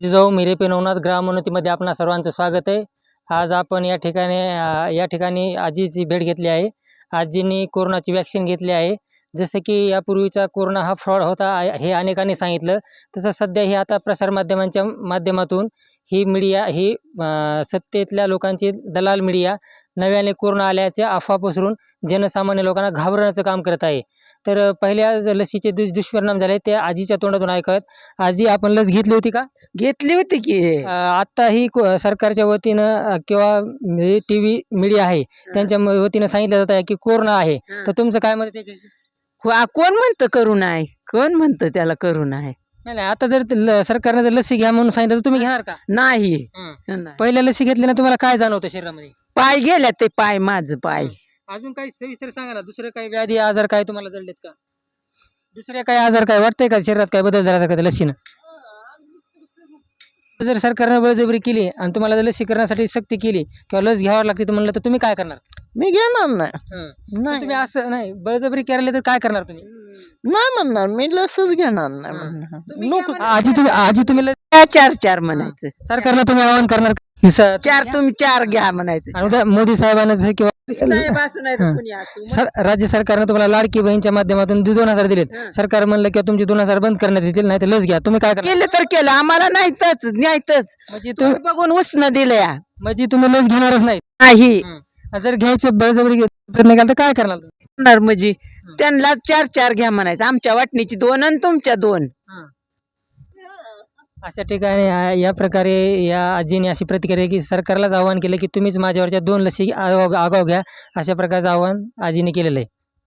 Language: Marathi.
जिजाऊ मिरेपे नवनाथ ग्रामोन्नतीमध्ये आपणा सर्वांचं स्वागत आहे. आज आपण या ठिकाणी या ठिकाणी आजीची भेट घेतली आहे. आजींनी कोरोनाची वॅक्सिन घेतली आहे. जसं की यापूर्वीचा कोरोना हा फ्रॉड होता हे अनेकांनी सांगितलं. तसं सध्या ही आता प्रसारमाध्यमांच्या माध्यमातून ही मीडिया ही सत्तेतल्या लोकांची दलाल मीडिया नव्याने कोरोना आल्याचे अफवा पसरून जनसामान्य लोकांना घाबरण्याचं काम करत आहे. तर पहिल्या लसीचे दुष दुष्परिणाम झाले ते आजीच्या तोंडातून ऐकत. आजी आपण लस घेतली होती का? घेतली होती की. अ, आत्ताही को- सरकारच्या वतीनं किंवा टी व्ही मीडिया आहे त्यांच्या वतीनं सांगितलं जात आहे की कोरोना आहे. तर तुमचं काय मत आहे कोण म्हणतं करू नाही कोण म्हणतं त्याला करू नाही नाही नाही आता जर सरकारनं जर लसी घ्या म्हणून सांगितलं तर तुम्ही घेणार का? नाही. हं. नाही. पहिल्या लसी घेतल्यानं तुम्हाला काय जाणवतं शरीरामध्ये? पाय गेल्या ते पाय माझ पाय. अजून काही सविस्तर सांगा ना दुसरे काही व्याधी आजार काय तुम्हाला जडलेत का? दुसरे काही आजार काय वाटतंय का? शरीरात काय बदल झाला का? त्या लसीनं? जर सरकारनं बळजबरी केली आणि तुम्हाला जर लसीकरणासाठी सक्ती केली किंवा लस घ्यावं लागते तर म्हणलं तर तुम्ही काय करणार? मी घेणार नाही. हं. तुम्ही असं नाही बळजबरी करायला तर काय करणार तुम्ही? नाही म्हणणार मी लसच घेणार नाही. म्हणणार. नको. आजी तुम्ही आजी तुम्ही लस- चार चार चार म्हणायचं. सरकारला तुम्ही आवाहन करणार का? की स- चार तुम्ही चार घ्या म्हणायचं. आणि उद्या मोदी साहेबांना जसं किंवा साहेब असू नाही तर. कुणी असू. सर राज्य सरकारनं तुम्हाला लाडकी बहीणच्या माध्यमातून दोन हजार दिलेत. हं. सरकार म्हणलं की तुमचे दोन हजार बंद करण्यात येतील नाही तर लस घ्या. तुम्ही काय केलं तर केलं. आम्हाला नाहीतच नाहीतच म्हणजे तुम्ही तुम्ही बघून उष्ण दिलंय म्हणजे तुम्ही लस घेणारच नाही. नाही. जर घ्यायचं बळजबरी घे- प्रयत्न केला तर काय करणार? तुम्ही? करणार म्हणजे त्यांना चार चार घ्या म्हणायचं. आमच्या वाटणीची दोन आणि तुमच्या दोन. अशा ठिकाणी या प्रकारे या आजीने अशी प्रतिक्रिया की सरकारलाच आवाहन केलं की तुम्हीच माझ्यावरच्या दोन लसी आगाव आगाव घ्या. अशा प्रकारचं आवाहन आजीने केलेलं आहे.